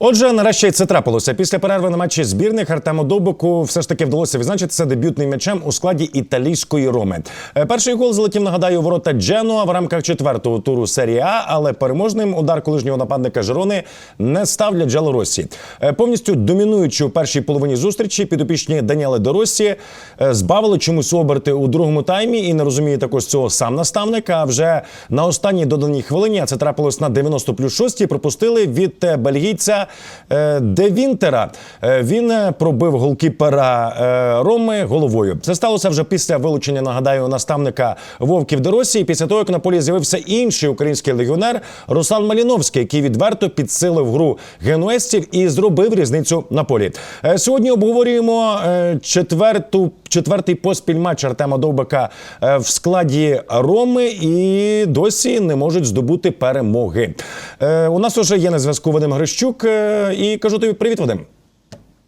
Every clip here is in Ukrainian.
Отже, нарешті це трапилося. Після перерви на матчі збірних Артему Довбику все ж таки вдалося відзначитися дебютним м'ячем у складі італійської роми. Е, Перший гол залетів, нагадаю, у ворота Дженуа в рамках четвертого туру серії А, але переможним удар колишнього нападника Жерони не став для Джало Росі. Е, Повністю домінуючи у першій половині зустрічі, підопічні Даніеле Доросі е, збавили чомусь оберти у другому таймі і не розуміє також цього сам наставник. А вже на останній доданій хвилині, а це трапилось на 90 плюс 6, пропустили від бельгійця е, Де Вінтера. Е, Він е, пробив голкіпера Роми головою. Це сталося вже після вилучення, нагадаю, наставника Вовків Доросі. Після того, як на полі з'явився інший український легіонер Руслан Маліновський, який відверто підсилив гру генуестів і зробив різницю на полі. Сьогодні обговорюємо четверту четвертий поспіль матч Артема Довбика е, в складі Роми і досі не можуть здобути перемоги. Е, У нас вже є на зв'язку Вадим Грищук е, і кажу тобі привіт, Вадим.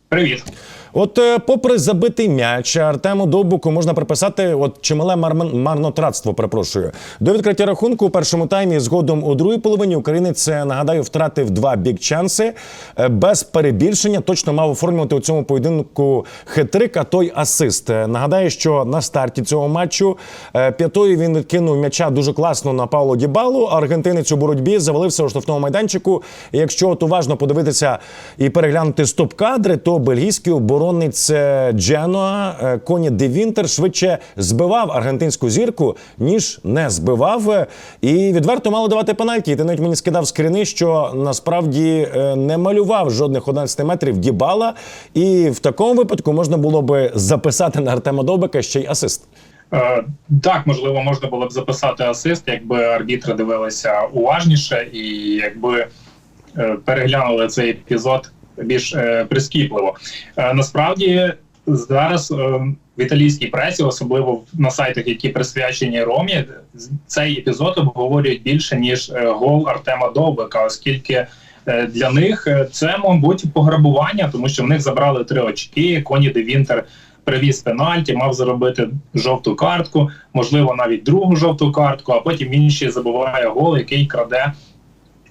Привіт. От, е, попри забитий м'яч, Артему Довбуку можна приписати от чимале марнотратство. Перепрошую до відкриття рахунку у першому таймі. Згодом у другій половині українець е, нагадаю втратив два бік-чанси Е, без перебільшення. Точно мав оформлювати у цьому поєдинку хитрик, а той асист. Нагадаю, що на старті цього матчу п'ятою він відкинув м'яча дуже класно на Пауло Дібалу. Аргентинець у боротьбі завалився у штрафному майданчику. І якщо от уважно подивитися і переглянути стоп-кадри, то бельгійський оборонець Дженуа е, Коні Де Вінтер швидше збивав аргентинську зірку, ніж не збивав. І відверто мало давати пенальті. І ти навіть мені скидав скріни, що насправді е, не малював жодних 11 метрів Дібала. І в такому випадку можна було би записати на Артема Довбика ще й асист. Е, так, можливо, можна було б записати асист, якби арбітри дивилися уважніше і якби переглянули цей епізод більш е, прискіпливо. Е, насправді зараз е, в італійській пресі, особливо на сайтах, які присвячені Ромі, цей епізод обговорюють більше ніж гол Артема Довбика, оскільки. Для них це, мабуть, пограбування, тому що в них забрали три очки. Коні де Вінтер привіз пенальті, мав заробити жовту картку, можливо, навіть другу жовту картку, а потім він ще забиває гол, який краде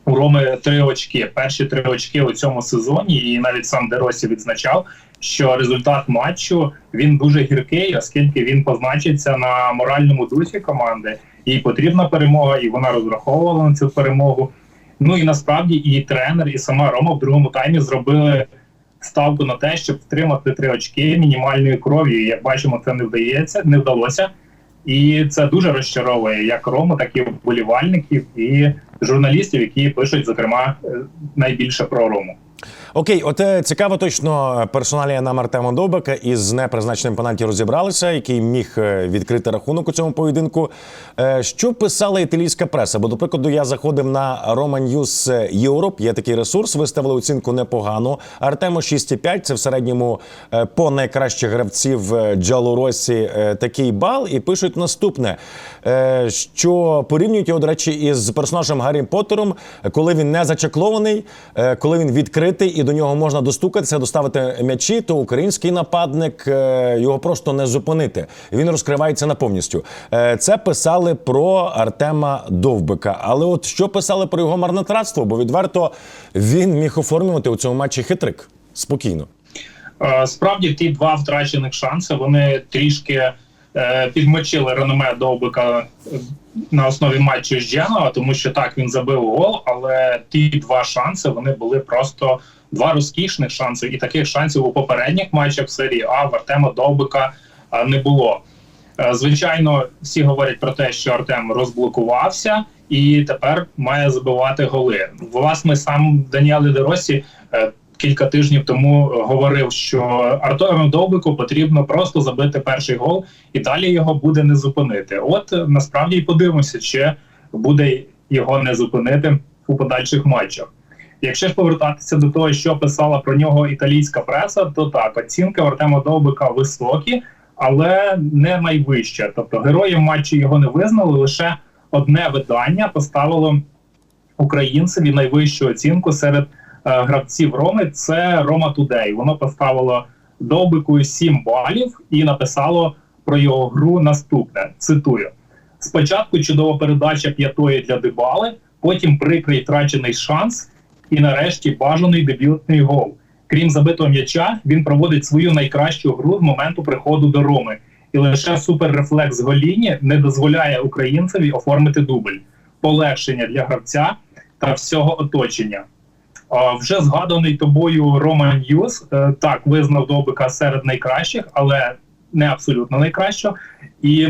у Роми три очки. Перші три очки у цьому сезоні, і навіть сам Деросі відзначав, що результат матчу він дуже гіркий, оскільки він позначиться на моральному дусі команди. Їй потрібна перемога, і вона розраховувала на цю перемогу. Ну і насправді і тренер, і сама Рома в другому таймі зробили ставку на те, щоб втримати три очки мінімальною кров'ю. Як бачимо, це не вдається, не вдалося. І це дуже розчаровує як Рому, так і вболівальників і журналістів, які пишуть, зокрема, е, найбільше про Рому. Окей, от е, цікаво точно персоналія нам Артема Довбика із непризначеним пенальті розібралися, який міг е, відкрити рахунок у цьому поєдинку. Е, Що писала італійська преса? Бо, до прикладу, я заходив на Roman News Europe, є такий ресурс, виставили оцінку непогану. Артему 6,5, це в середньому е, по найкращих гравців е, Джалу Росі е, такий бал, і пишуть наступне, е, що порівнюють його, до речі, із персонажем Гаррі Поттером, коли він не зачеклований, е, коли він відкритий і до нього можна достукатися, доставити м'ячі, то український нападник е, його просто не зупинити. Він розкривається на повністю. Е, Це писали про Артема Довбика. Але от що писали про його марнотратство? Бо відверто він міг оформлювати у цьому матчі хитрик спокійно. Е, Справді, ті два втрачених шанси вони трішки підмочили реноме Довбика на основі матчу з Дженова, тому що так він забив гол, але ті два шанси вони були просто два розкішних шанси, і таких шансів у попередніх матчах серії А в Артема Довбика е, не було. Е, Звичайно, всі говорять про те, що Артем розблокувався і тепер має забивати голи. Власне, сам Даніеле Деросі е, кілька тижнів тому говорив, що Артему Довбику потрібно просто забити перший гол, і далі його буде не зупинити. От насправді і подивимося, чи буде його не зупинити у подальших матчах. Якщо ж повертатися до того, що писала про нього італійська преса, то так оцінки Артема Довбика високі, але не найвища. Тобто героєм матчу його не визнали. Лише одне видання поставило українцеві найвищу оцінку серед е, гравців Роми. Це Рома Тудей. Воно поставило Довбику 7 балів і написало про його гру наступне. Цитую. Спочатку чудова передача п'ятої для Дебали, потім прикрий втрачений шанс, і нарешті бажаний дебютний гол. Крім забитого м'яча, він проводить свою найкращу гру з моменту приходу до Роми. І лише суперрефлекс голіні не дозволяє українцеві оформити дубль, полегшення для гравця та всього оточення. Вже згаданий тобою Роман Ньюс е, так визнав Довбика серед найкращих, але не абсолютно найкращого, і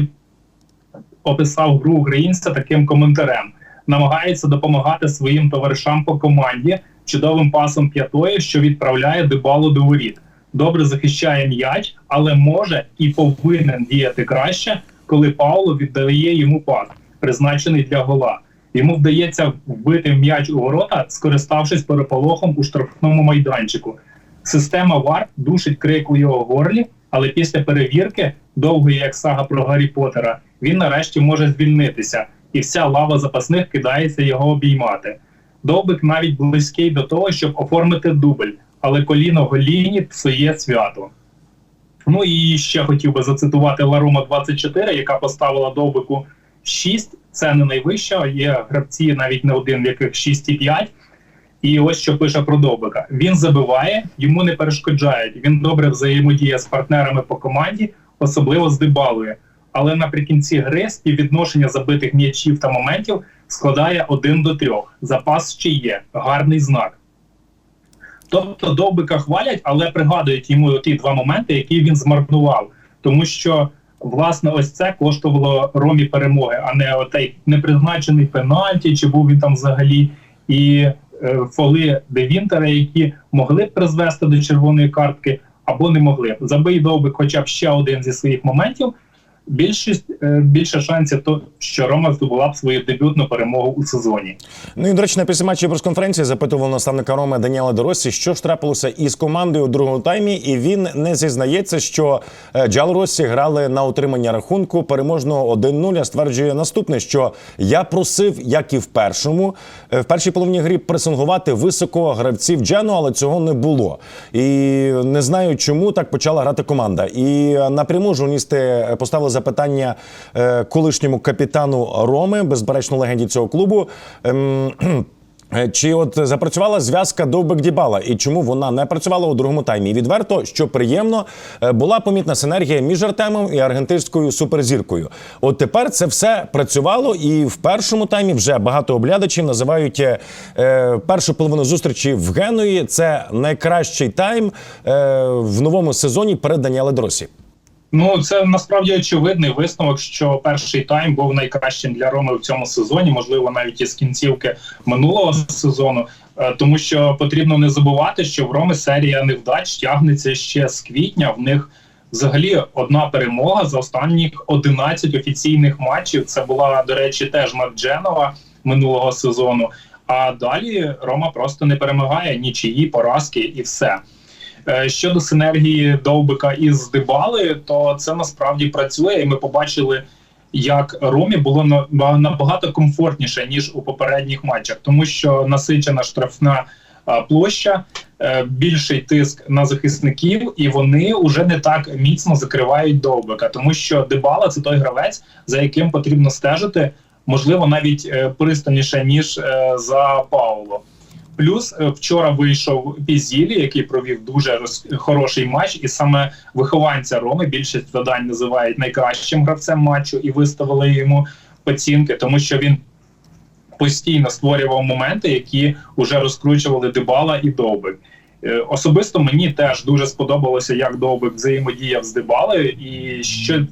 описав гру українця таким коментарем: намагається допомагати своїм товаришам по команді чудовим пасом п'ятої, що відправляє дебалу до воріт. Добре захищає м'яч, але може і повинен діяти краще, коли Пауло віддає йому пас, призначений для гола. Йому вдається вбити м'яч у ворота, скориставшись переполохом у штрафному майданчику. Система ВАР душить крик у його горлі, але після перевірки, довгої як сага про Гаррі Поттера, він нарешті може звільнитися, і вся лава запасних кидається його обіймати. Довбик навіть близький до того, щоб оформити дубль, але коліно голіні псує свято. Ну і ще хотів би зацитувати Ларума 24, яка поставила довбику 6. Це не найвища. Є гравці навіть не один, в яких 6,5. І ось що пише про Довбика: він забиває, йому не перешкоджають. Він добре взаємодіє з партнерами по команді, особливо з Дебалою. Але наприкінці гри співвідношення забитих м'ячів та моментів складає 1 до 3. Запас ще є, гарний знак. Тобто Довбика хвалять, але пригадують йому ті два моменти, які він змарнував. Тому що, власне, ось це коштувало Ромі перемоги, а не отей непризначений пенальті, чи був він там взагалі, і е, фоли Девінтера, які могли б призвести до червоної картки, або не могли. Забий Довбик хоча б ще один зі своїх моментів. Більшість е, більше шансів, то що Рома здобула б свою дебютну перемогу у сезоні. Ну і до речі, на після матчі прес-конференції запитував наставника Роми Даніела Доросі, що ж трапилося із командою у другому таймі, і він не зізнається, що е, Джал Росі грали на утримання рахунку переможного 1-0, а стверджує наступне: що я просив, як і в першому, е, в першій половині грі пресингувати високо гравців Джену, але цього не було. І не знаю, чому так почала грати команда. І напряму журналісти поставили запитання е, колишньому капітану Роми, безперечно легенді цього клубу. Ем, е, Чи от запрацювала зв'язка довбик дібала і чому вона не працювала у другому таймі? Відверто, що приємно, е, була помітна синергія між Артемом і аргентинською суперзіркою. От тепер це все працювало, і в першому таймі вже багато оглядачів називають е, першу половину зустрічі в Генуї. Це найкращий тайм е, в новому сезоні перед Даніеле Дросі. Ну, це насправді очевидний висновок, що перший тайм був найкращим для Роми в цьому сезоні, можливо, навіть із кінцівки минулого сезону. Е, Тому що потрібно не забувати, що в Роми серія невдач тягнеться ще з квітня. В них взагалі одна перемога за останніх 11 офіційних матчів. Це була, до речі, теж Дженова минулого сезону. А далі Рома просто не перемагає нічиї поразки і все. Е, Щодо синергії Довбика із Дебали, то це насправді працює, і ми побачили, як Ромі було на- на- набагато комфортніше ніж у попередніх матчах, тому що насичена штрафна площа, е, більший тиск на захисників, і вони вже не так міцно закривають Довбика, тому що Дебала це той гравець, за яким потрібно стежити, можливо, навіть е, пристальніше ніж е, за Пауло. Плюс е, вчора вийшов Пізілі, який провів дуже роз... хороший матч, і саме вихованця Роми більшість видань називають найкращим гравцем матчу і виставили йому оцінки, тому що він постійно створював моменти, які вже розкручували Дебала і Довбик. Е, Особисто мені теж дуже сподобалося, як Довбик взаємодіяв з Дебалою, і що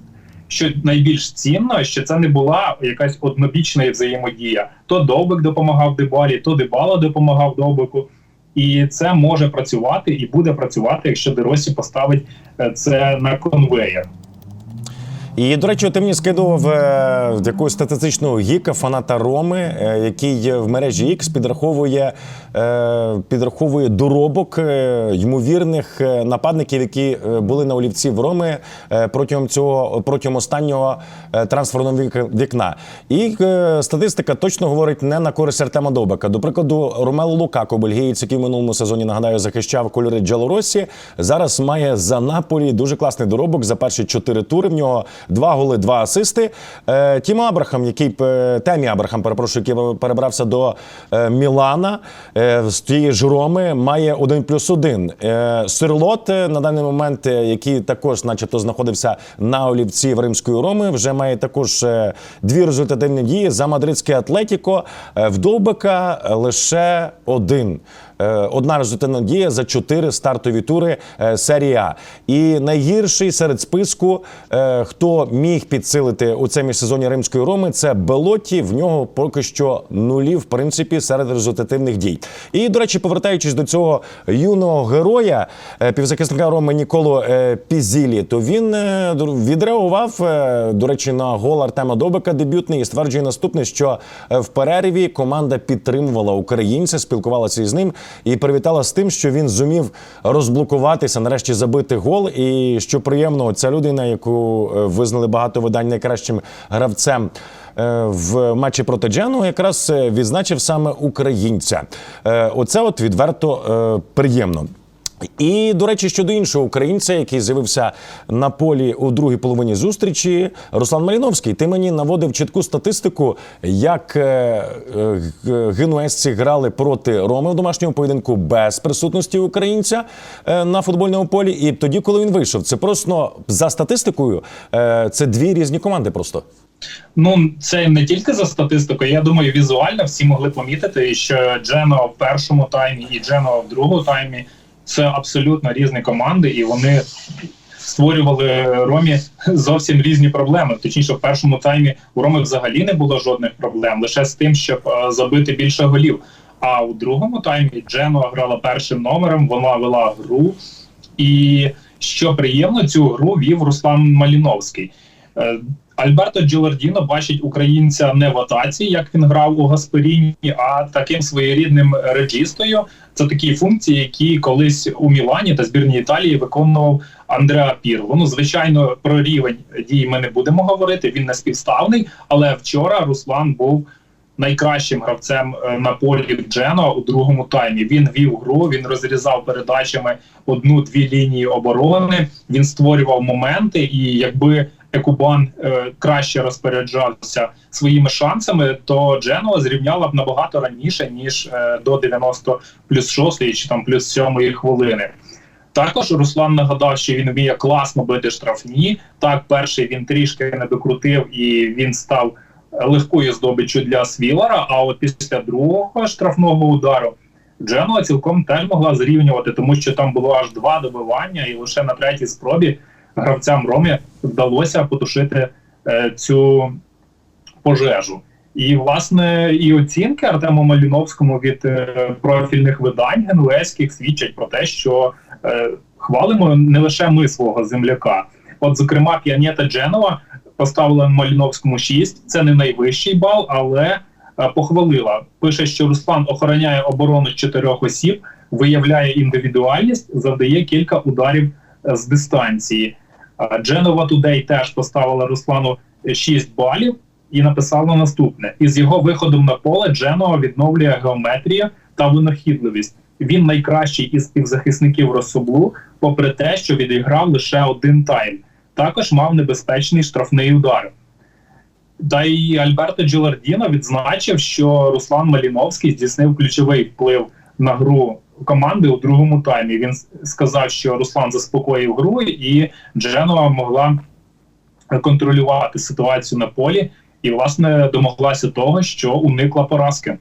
що найбільш цінно, що це не була якась однобічна взаємодія. То Довбик допомагав Дебалі, то Дебала допомагав Довбику. І це може працювати і буде працювати, якщо Деросі поставить е, це на конвейер. І, до речі, ти мені скидував е, якогось статистичного гіка, фаната Роми, е, який в мережі X підраховує, е, підраховує доробок е, ймовірних е, нападників, які е, були на олівці в Роми е, протягом цього протягом останнього е, трансферного вікна. І е, статистика точно говорить не на користь Артема Довбека. До прикладу, Ромело Лукако, бельгієць, який в минулому сезоні нагадаю захищав кольори Джалоросі, зараз має за Наполі дуже класний доробок за перші чотири тури. В нього два голи, два асисти. Е, Тім Абрахам, який Темі Абрахам, перепрошую, який перебрався до е, Мілана е, з тієї ж Роми, має один плюс один. Сирлот на даний момент, який також, начебто, знаходився на олівці в Римської Роми, вже має також дві результативні дії за мадридське Атлетіко. В Довбика лише один. Е, Одна результативна дія за чотири стартові тури е, серії А. І найгірший серед списку, е, хто міг підсилити у цьому сезоні римської роми, це Белоті. В нього поки що нулі, в принципі, серед результативних дій. І, до речі, повертаючись до цього юного героя, півзахисника Роми Ніколо Пізілі, то він відреагував, до речі, на гол Артема Добика дебютний і стверджує наступне, що в перерві команда підтримувала українця, спілкувалася із ним і привітала з тим, що він зумів розблокуватися, нарешті забити гол. І що приємно, ця людина, яку е, визнали багато видань найкращим гравцем. е, В матчі проти Джену якраз е, відзначив саме українця. Оце от відверто приємно. І до речі, щодо іншого українця, який з'явився на полі у другій половині зустрічі, Руслан Маліновський. Ти мені наводив чітку статистику, як е, е, генуезці грали проти Роми у домашньому поєдинку без присутності українця е, на футбольному полі. І тоді, коли він вийшов, це просто за статистикою, це дві різні команди. Просто Ну, це не тільки за статистикою. Я думаю, візуально всі могли помітити, що Джено в першому таймі і Джено в другому таймі це абсолютно різні команди, і вони створювали Ромі зовсім різні проблеми. Точніше, в першому таймі у Роми взагалі не було жодних проблем, лише з тим, щоб е, забити більше голів. А у другому таймі Джено грала першим номером, вона вела гру. І що приємно, цю гру вів Руслан Маліновський. Е, Альберто Джолардіно бачить українця не в атаці, як він грав у Гасперіні, а таким своєрідним реджістою. Це такі функції, які колись у Мілані та збірній Італії виконував Андреа Пірло. Ну, звичайно, про рівень дій ми не будемо говорити. Він не співставний, але вчора Руслан був найкращим гравцем е, на полі Джено у другому таймі. Він вів гру, він розрізав передачами одну-дві лінії оборони. Він створював моменти, і якби Екубан е, краще розпоряджався своїми шансами, то Дженуа зрівняла б набагато раніше ніж е, до 90 плюс 6 чи там плюс 7 хвилини. Також Руслан нагадав, що він вміє класно бити штрафні. Так, перший він трішки не докрутив і він став легкою здобиччю для Свілера. А от після другого штрафного удару Дженуа цілком теж могла зрівнювати, тому що там було аж два добивання, і лише на третій спробі гравцям Ромі вдалося потушити е, цю пожежу. І власне і оцінки Артему Маліновському від е, профільних видань генуезьких свідчать про те, що е, хвалимо не лише ми свого земляка. От, зокрема, піанета Дженова поставила Маліновському 6. Це не найвищий бал, але е, похвалила. Пише, що Руслан охороняє оборону чотирьох осіб, виявляє індивідуальність, завдає кілька ударів е, з дистанції. Дженова Тудей теж поставила Руслану 6 балів і написала наступне: із його виходом на поле Дженова відновлює геометрію та винахідливість. Він найкращий із півзахисників Рособлу, попри те, що відіграв лише один тайм. Також мав небезпечний штрафний удар. Та й Альберто Джолардіно відзначив, що Руслан Маліновський здійснив ключовий вплив на гру команди у другому таймі. Він сказав, що Руслан заспокоїв гру, і Дженова могла контролювати ситуацію на полі, і власне домоглася того, що уникла поразки.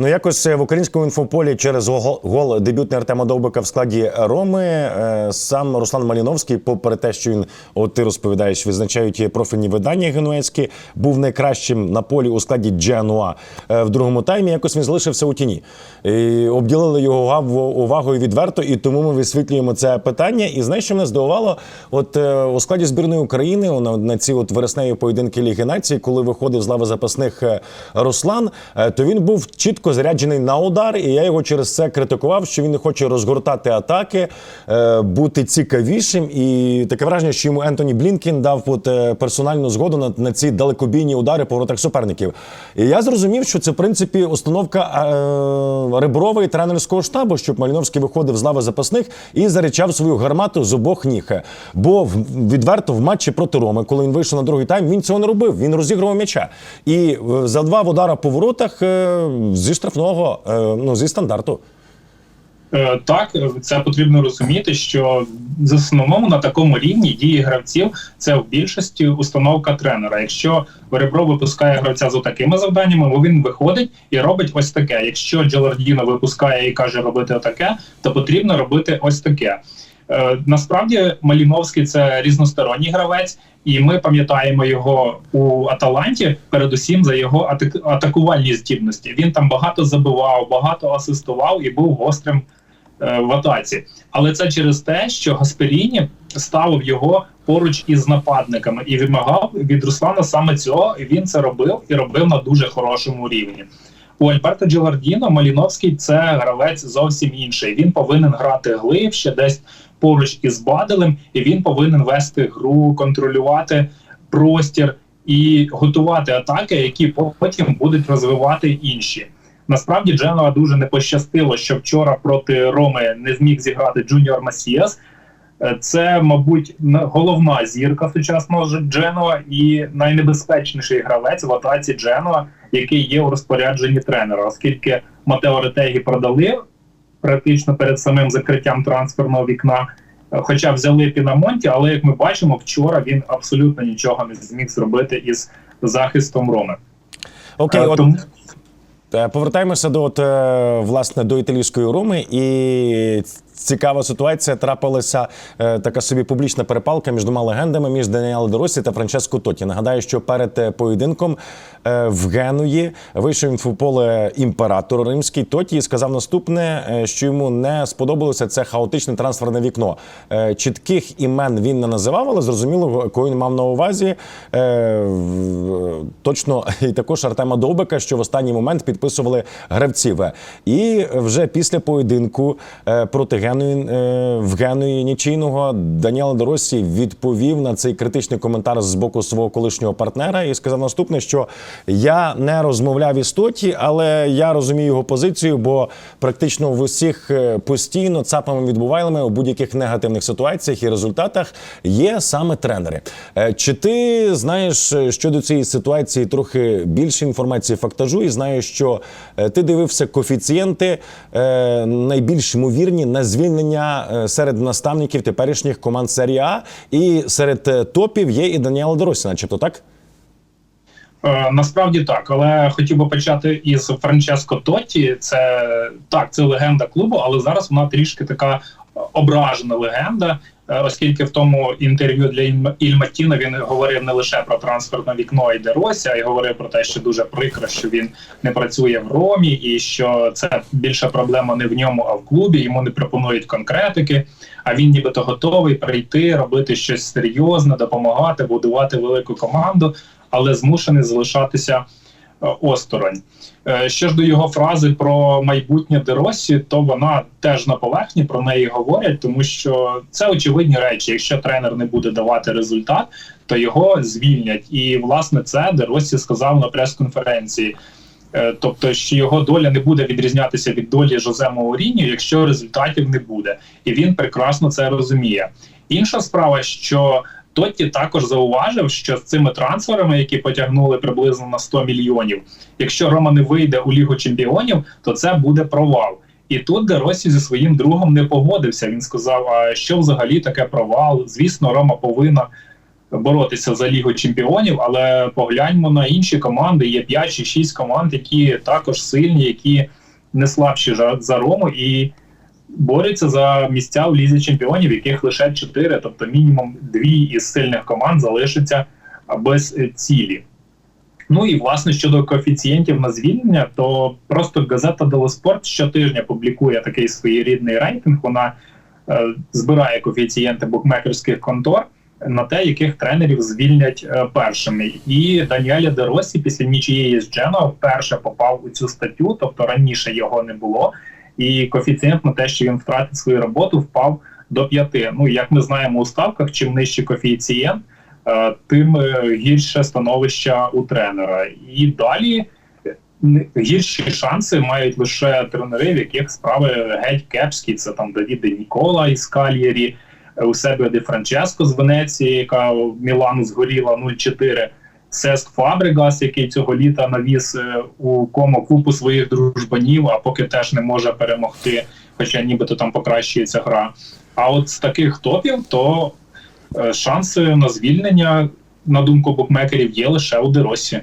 Ну, якось е, в українському інфополі через гол, гол дебютний Артема Довбика в складі Роми е, сам Руслан Маліновський, попри те, що він, от ти розповідаєш, відзначають профільні видання генуезькі, був найкращим на полі у складі Дженуа е, в другому таймі. Якось він залишився у тіні. І обділили його увагою відверто, і тому ми висвітлюємо це питання. І знаєш, що мене здивувало? От у складі збірної України на, на ці от вересневі поєдинки Ліги Нації, коли виходив з лави запасних Руслан, то він був чітко заряджений на удар, і я його через це критикував, що він не хоче розгортати атаки, е, бути цікавішим. І таке враження, що йому Ентоні Блінкін дав от, е, персональну згоду на, на ці далекобійні удари по воротах суперників. І я зрозумів, що це в принципі установка е, Реброва і тренерського штабу, щоб Маліновський виходив з лави запасних і заричав свою гармату з обох ніг. Бо в- відверто в матчі проти Роми, коли він вийшов на другий тайм, він цього не робив. Він розігрував м'яча. І е, за два удара по воротах зі штрафного, е, ну зі стандарту. Е, Так, це потрібно розуміти, що в основному на такому рівні дії гравців це в більшості установка тренера. Якщо Ребро випускає гравця з такими завданнями, він виходить і робить ось таке. Якщо Джелардіно випускає і каже робити отаке, то потрібно робити ось таке. Е, Насправді Маліновський це різносторонній гравець, і ми пам'ятаємо його у Аталанті, передусім за його атак- атакувальні здібності. Він там багато забивав, багато асистував і був гострим е, в атаці. Але це через те, що Гасперіні ставив його поруч із нападниками і вимагав від Руслана саме цього. І він це робив і робив на дуже хорошому рівні. У Альберта Джелардіно Маліновський це гравець зовсім інший. Він повинен грати глибше, десь поруч із Баделем, і він повинен вести гру, контролювати простір і готувати атаки, які потім будуть розвивати інші. Насправді Дженуа дуже не пощастило, що вчора проти Роми не зміг зіграти Джуніор Масіас. Це, мабуть, головна зірка сучасного Дженуа і найнебезпечніший гравець в атаці Дженуа, який є у розпорядженні тренера, оскільки Матео Ретегі продали практично перед самим закриттям трансферного вікна. е, Хоча взяли Пінамонті, але як ми бачимо, вчора він абсолютно нічого не зміг зробити із захистом Роми. Окей, Е, от тому- Е, Повертаємося до от, е, власне до італійської руми, і цікава ситуація трапилася е, така собі публічна перепалка між двома легендами між Даніело Доросі та Франческо Тоті. Нагадаю, що перед е, поєдинком е, в Генуї вийшов в поле імператор римський Тоті і сказав наступне, е, що йому не сподобалося це хаотичне трансферне вікно. Е, Чітких імен він не називав, але зрозуміло, кого він мав на увазі. Е, Точно і також Артема Довбика, що в останній момент підписували гравців. І вже після поєдинку е, проти Генуї е, в Генуї нічийного Даніел Доросі відповів на цей критичний коментар з боку свого колишнього партнера і сказав наступне, що я не розмовляв із Тоті, але я розумію його позицію, бо практично в усіх е, постійно цапами відбувайлами у будь-яких негативних ситуаціях і результатах є саме тренери. Чи ти знаєш щодо цієї ситуації трохи більше інформації фактажу, і знаю, що е, ти дивився коефіцієнти е, найбільш ймовірні на звільнення е, серед наставників теперішніх команд серії А, і серед топів є і Даніел Доросі, начебто так. Насправді так, але хотів би почати із Франческо Тотті. Це так, це легенда клубу, але зараз вона трішки така ображена легенда, оскільки в тому інтерв'ю для Іль- Іль він говорив не лише про трансферне вікно і Деросі, а й говорив про те, що дуже прикро, що він не працює в Ромі, і що це більша проблема не в ньому, а в клубі. Йому не пропонують конкретики. А він нібито готовий прийти, робити щось серйозне, допомагати, будувати велику команду але змушений залишатися е, осторонь. Е, Що ж до його фрази про майбутнє Деросі, то вона теж на поверхні про неї говорять, тому що це очевидні речі. Якщо тренер не буде давати результат, то його звільнять. І власне це Деросі сказав на прес-конференції. Е, Тобто, що його доля не буде відрізнятися від долі Жозе Мауріньо, якщо результатів не буде, і він прекрасно це розуміє. Інша справа, що Тотті також зауважив, що з цими трансферами, які потягнули приблизно на 100 мільйонів, якщо Рома не вийде у Лігу Чемпіонів, то це буде провал. І тут Деросі зі своїм другом не погодився. Він сказав: а що взагалі таке провал? Звісно, Рома повинна боротися за Лігу Чемпіонів, але погляньмо на інші команди. Є 5 чи 6 команд, які також сильні, які не слабші за, Рому і борються за місця в лізі чемпіонів, яких лише 4, тобто мінімум дві із сильних команд залишаться без е, цілі. Ну і власне щодо коефіцієнтів на звільнення, то просто газета Дело Спорт щотижня публікує такий своєрідний рейтинг. Вона е, збирає коефіцієнти букмекерських контор. на те, яких тренерів звільнять е, першими. І Даніеля Де Росі після нічиєї з Джено вперше попав у цю статтю, тобто раніше його не було. І коефіцієнт на те, що він втратить свою роботу, впав до п'яти. Ну як ми знаємо у ставках, чим нижчий коефіцієнт, е, тим е, гірше становище у тренера. І далі е, гірші шанси мають лише тренери, в яких справи геть кепські. Це там Давіде Нікола із Кальєрі, у себе Де Франческо з Венеції, яка в Мілану згоріла 0-4. Сеск Фабригас, який цього літа навіз е, у кому купу своїх дружбанів, а поки теж не може перемогти, хоча нібито там покращується гра. А от з таких топів, то е, шанси на звільнення, на думку букмекерів, є лише у Деросі.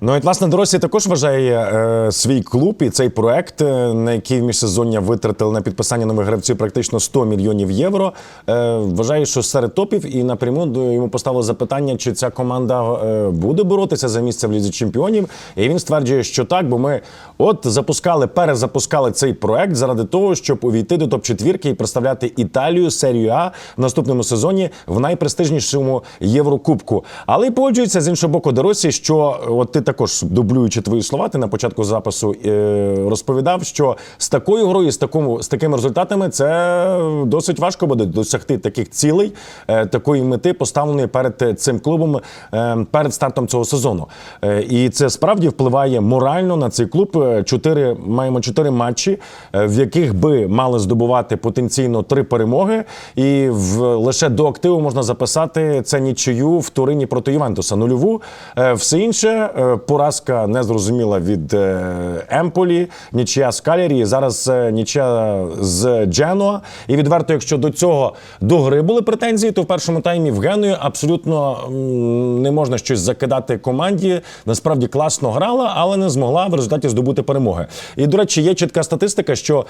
Ну і власне Доросі також вважає е, свій клуб і цей проект, е, на який в міжсезоння витратили на підписання нових гравців практично 100 мільйонів євро. Е, вважає, що серед топів і напряму до- йому поставили запитання, чи ця команда е, буде боротися за місце в лізі чемпіонів. І він стверджує, що так, бо ми от запускали, перезапускали цей проект заради того, щоб увійти до топ четвірки і представляти Італію серію А в наступному сезоні в найпрестижнішому Єврокубку. Але й погоджується з іншого боку Доросі, що от ти також дублюючи твої слова, ти на початку запису е, розповідав, що з такою грою, з такому з такими результатами, це досить важко буде досягти таких цілей, е, такої мети, поставленої перед е, цим клубом перед стартом цього сезону. І це справді впливає морально на цей клуб. Чотири маємо чотири матчі, в яких би мали здобувати потенційно три перемоги, і в лише до активу можна записати це нічию в Турині проти Ювентуса. Нульову. Все інше е, поразка незрозуміла від е, Емполі, нічия з Калірі. Зараз е, нічия з Дженуа. І відверто, якщо до цього до гри були претензії, то в першому таймі в Геною абсолютно не можна щось закидати команді. Насправді класно грала, але не змогла в результаті здобути перемоги. І до речі, є чітка статистика, що.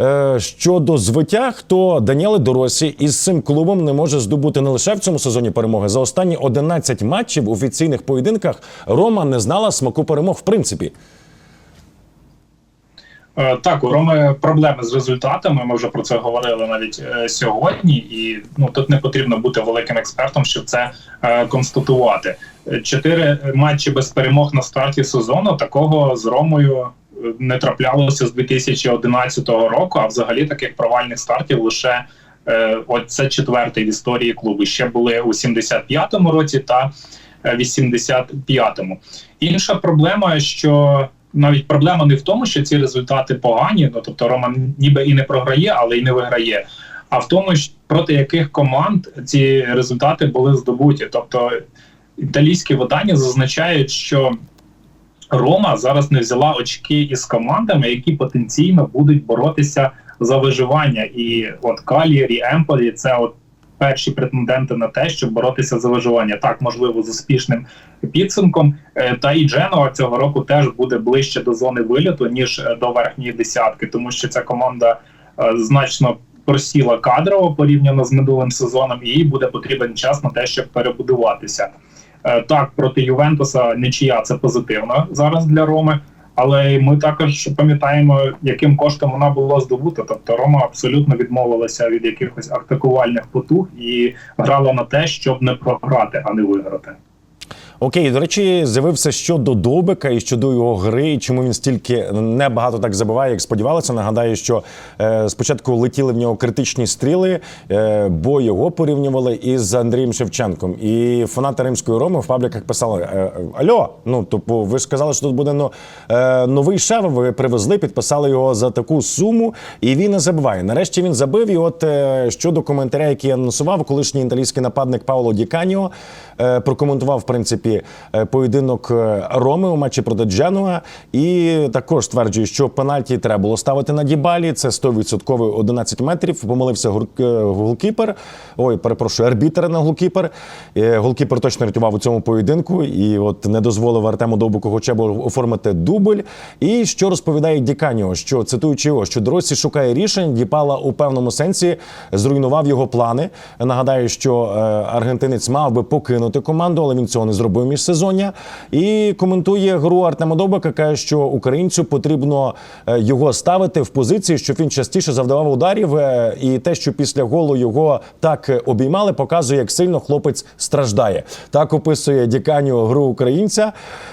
Е, Щодо звитяг, то Даніеле Доросі із цим клубом не може здобути не лише в цьому сезоні перемоги. За останні 11 матчів у офіційних поєдинках Рома не знала смаку перемог в принципі. Е, Так, у Роми проблеми з результатами. Ми вже про це говорили навіть е, сьогодні, і ну тут не потрібно бути великим експертом, щоб це е, констатувати. Чотири матчі без перемог на старті сезону. Такого з Ромою не траплялося з 2011 року. А взагалі таких провальних стартів лише е, от це четвертий в історії клубу. Ще були у 75-му році та е, 85-му. Інша проблема, що навіть проблема не в тому, що ці результати погані, ну тобто Рома ніби і не програє, але й не виграє. А в тому, проти яких команд ці результати були здобуті. Тобто італійські видання зазначають, що Рома зараз не взяла очки із командами, які потенційно будуть боротися за виживання. І от Калієр і Емполі це от перші претенденти на те, щоб боротися за виживання. Так, можливо, з успішним підсумком. Е, Та і Дженуа цього року теж буде ближче до зони виліту, ніж е, до верхньої десятки, тому що ця команда е, значно просіла кадрово порівняно з минулим сезоном, і їй буде потрібен час на те, щоб перебудуватися. Е, Так, проти Ювентуса нічия це позитивно зараз для Роми. Але ми також пам'ятаємо, яким коштом вона була здобута. Тобто Рома абсолютно відмовилася від якихось атакувальних потуг і грала на те, щоб не програти, а не виграти. Окей, до речі, з'явився щодо Довбика і щодо його гри, і чому він стільки небагато так забиває, як сподівалися. Нагадаю, що е, спочатку летіли в нього критичні стріли, е, бо його порівнювали із Андрієм Шевченком. І фанати римської роми в пабліках писали: е, Альо, ну тобто, ви ж сказали, що тут буде ну, е, новий шеф. Ви привезли, підписали його за таку суму, і він не забиває. Нарешті він забив. І от е, щодо коментаря, який анонсував, колишній італійський нападник Пауло Діканіо е, прокоментував в принципі е, поєдинок е, Роми у матчі проти Дженуа. І також стверджує, що пенальті треба було ставити на Дібалі. Це 100% 11 метрів. Помилився е, голкіпер. Ой, перепрошую, арбітер на голкіпер. Голкіпер точно рятував у цьому поєдинку і от не дозволив Артему Довбику хоча б оформити дубль. І що розповідає Діканіо, що цитуючи його, що Доросі шукає рішень, Діпала у певному сенсі зруйнував його плани. Нагадаю, що аргентинець мав би покинути команду, але він цього не зробив. В міжсезоння. І коментує гру Артема Довбика, каже, що українцю потрібно е, його ставити в позиції, щоб він частіше завдавав ударів. е, І те, що після голу його так е, обіймали, показує, як сильно хлопець страждає. Так описує Діканіо гру українця.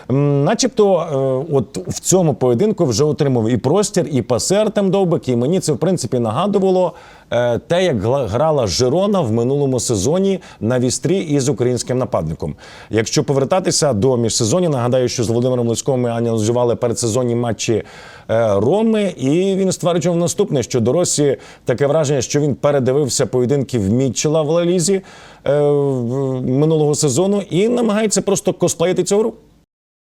Начебто, от в цьому поєдинку вже отримав і простір, і паси Артем Довбик. І мені це в принципі нагадувало те, як грала Жирона в минулому сезоні на вістрі із українським нападником. Якщо повертатися до міжсезоння, нагадаю, що з Володимиром Луцьком ми аналізували передсезонні матчі е, Роми, і він стверджував наступне: що доросі таке враження, що він передивився поєдинків Мітчела в Лалізі е, в- минулого сезону і намагається просто косплеїти цю гру.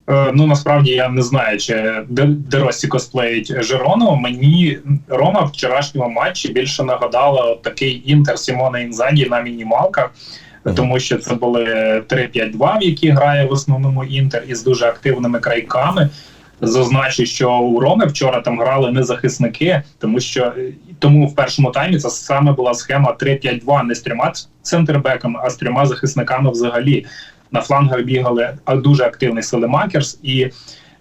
Е, Ну насправді я не знаю, чи Де- Деросі косплеїть Жирону. Мені Рома в вчорашньому матчі більше нагадала такий інтер Сімона Інзагі на мінімалках, тому що це були 3-5-2, в які грає в основному інтер із дуже активними крайками. Зазначу, що у Роми вчора там грали не захисники, тому що е, тому в першому таймі це саме була схема 3-5-2 не з трьома центрбеками, а з трьома захисниками взагалі. На флангах бігали дуже активний Селемакерс і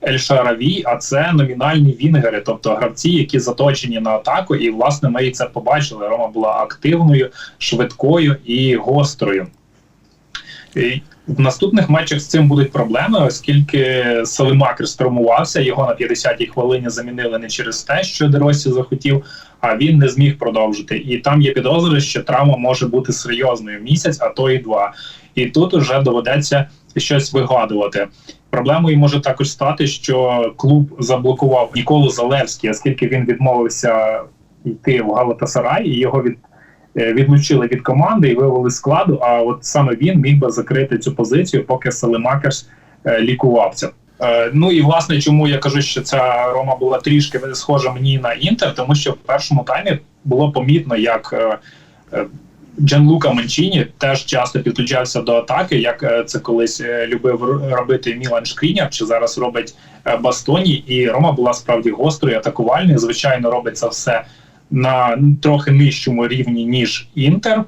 Ельшараві, а це номінальні вінгери, тобто гравці, які заточені на атаку. І власне ми і це побачили. Рома була активною, швидкою і гострою. В наступних матчах з цим будуть проблеми, оскільки Салимакер стромувався, його на 50-й хвилині замінили не через те, що Деросі захотів, а він не зміг продовжити. І там є підозри, що травма може бути серйозною місяць, а то і два. І тут уже доведеться щось вигадувати. Проблемою може також стати, що клуб заблокував Ніколу Залевський, оскільки він відмовився йти в Галатасарай, і його від відлучили від команди і вивели складу. А от саме він міг би закрити цю позицію, поки Селемакерс е, лікувався. Е, Ну і власне, чому я кажу, що ця Рома була трішки схожа мені на інтер, тому що в першому таймі було помітно, як е, е, Джанлука Манчіні теж часто підключався до атаки, як е, це колись е, любив робити Мілан Шкріняр, чи зараз робить е, Бастоні. І Рома була справді гострою, атакувальною. Звичайно, робить це все на трохи нижчому рівні ніж Інтер,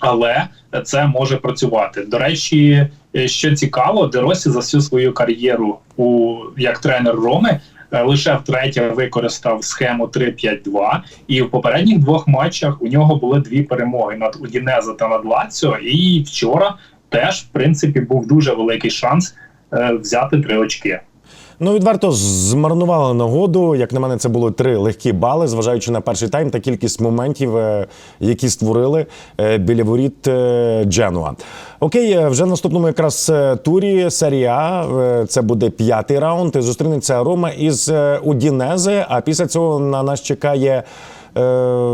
але це може працювати. До речі, е, що цікаво, Деросі за всю свою кар'єру у як тренер Роми. е, Лише втретє використав схему 3-5-2, і в попередніх двох матчах у нього були дві перемоги над Удінезо та над Лаціо. І вчора теж, в принципі, був дуже великий шанс е, взяти три очки. Ну, відверто змарнували нагоду. Як на мене, це були три легкі бали, зважаючи на перший тайм та кількість моментів, е, які створили е, біля воріт Дженуа. Окей, е, вже в наступному якраз турі серія це буде п'ятий раунд. Зустрінеться Рома із Удінези. А після цього на нас чекає. Е,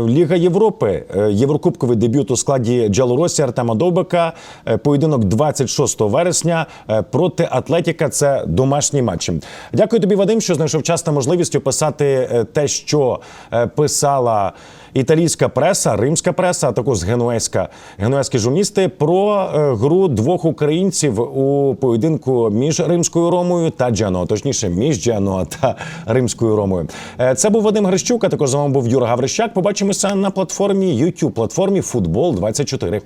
Ліга Європи, Е, Єврокубковий дебют у складі Джалоросі Артема Довбика. Е, Поєдинок 26 вересня проти Атлетіка. Це домашній матч. Дякую тобі, Вадим, що знайшов час та можливість описати те, що писала італійська преса, римська преса, а також генуезька, генуезькі журналісти про е, гру двох українців у поєдинку між римською Ромою та Джано, точніше, між Джано та римською Ромою. Е, Це був Вадим Грищук, а також з вами був Юра Гаврищак. Побачимося на платформі YouTube, платформі Футбол 24